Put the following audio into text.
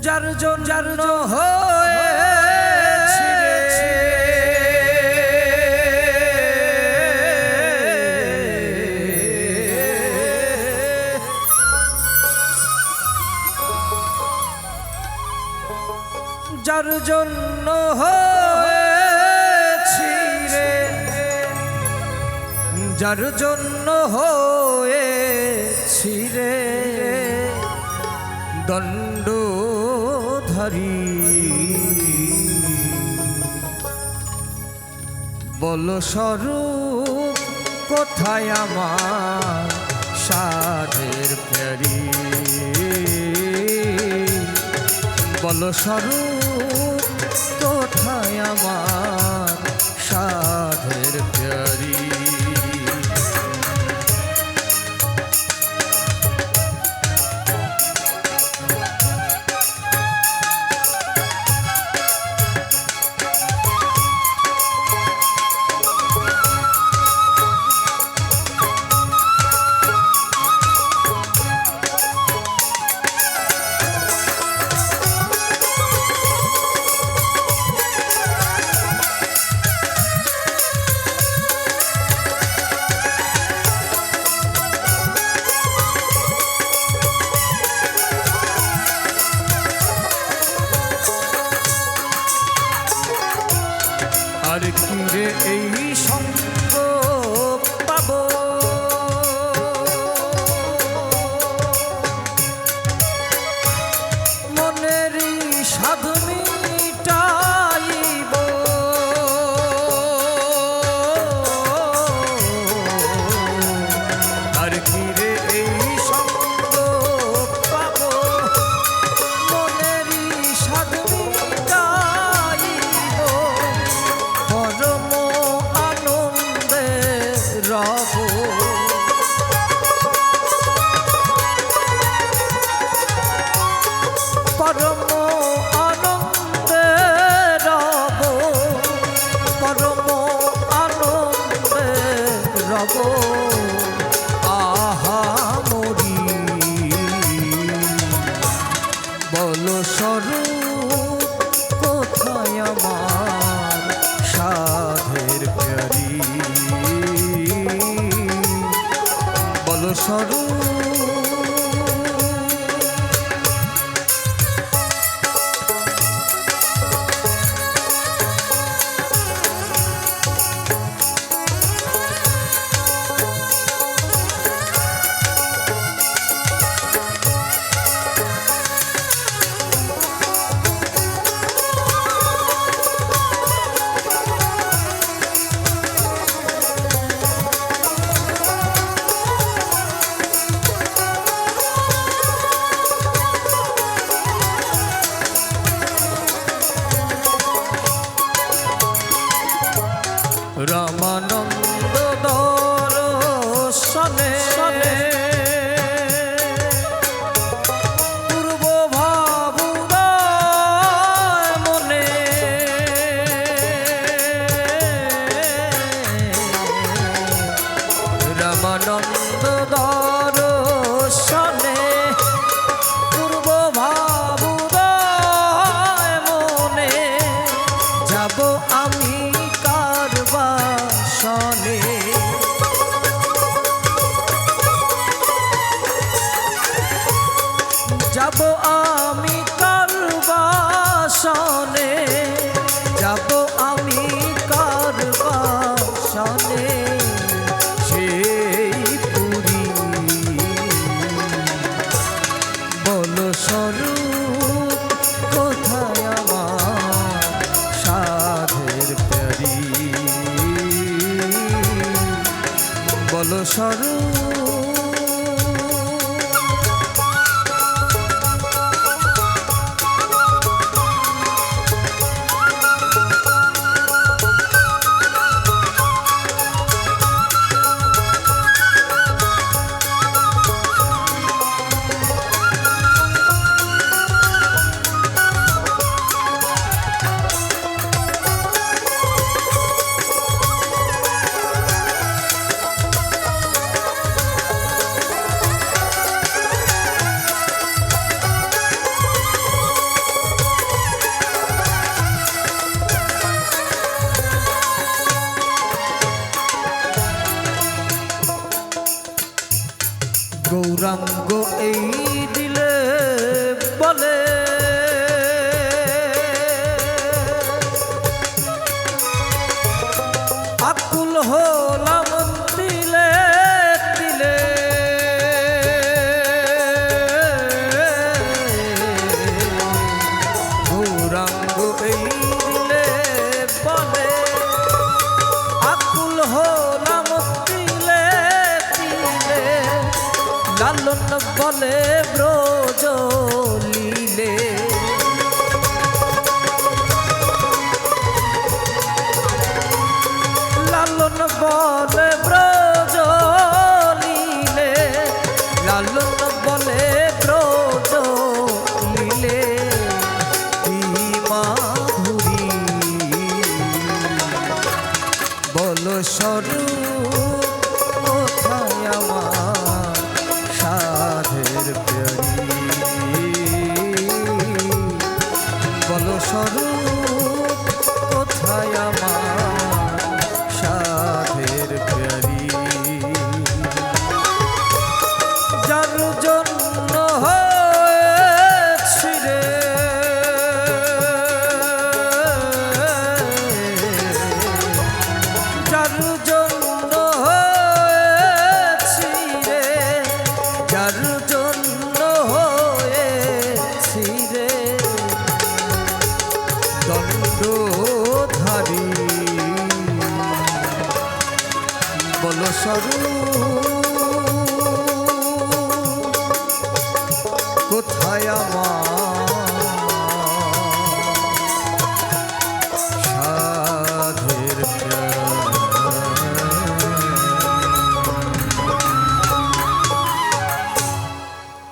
যার জন যার জন্য হয়েছি। রে। যার জন্য হয়েছি রে। দণ্ডধারী বল স্বরূপ কোথায় আমার সাধের ফেরি? বল স্বরূপ কোথায় আমার আর কি রে এই সঙ্গ। পরম আনন্দে রব। পরম আনন্দে রব। আহা মরি। বল স্বরূপ, কোথায় আমার সাধের প্যারি? বল স্বরূপ গৌরাঙ্গ এই দিলে বলে লালন বলে ব্রজ লীলে। লালন বলে ব্রজ লীলে, লালন বলে ব্রজ লীলে। মাধুরী বল স্বরূপ কোথায় আমার? দণ্ডধারী বল কোথায় আমার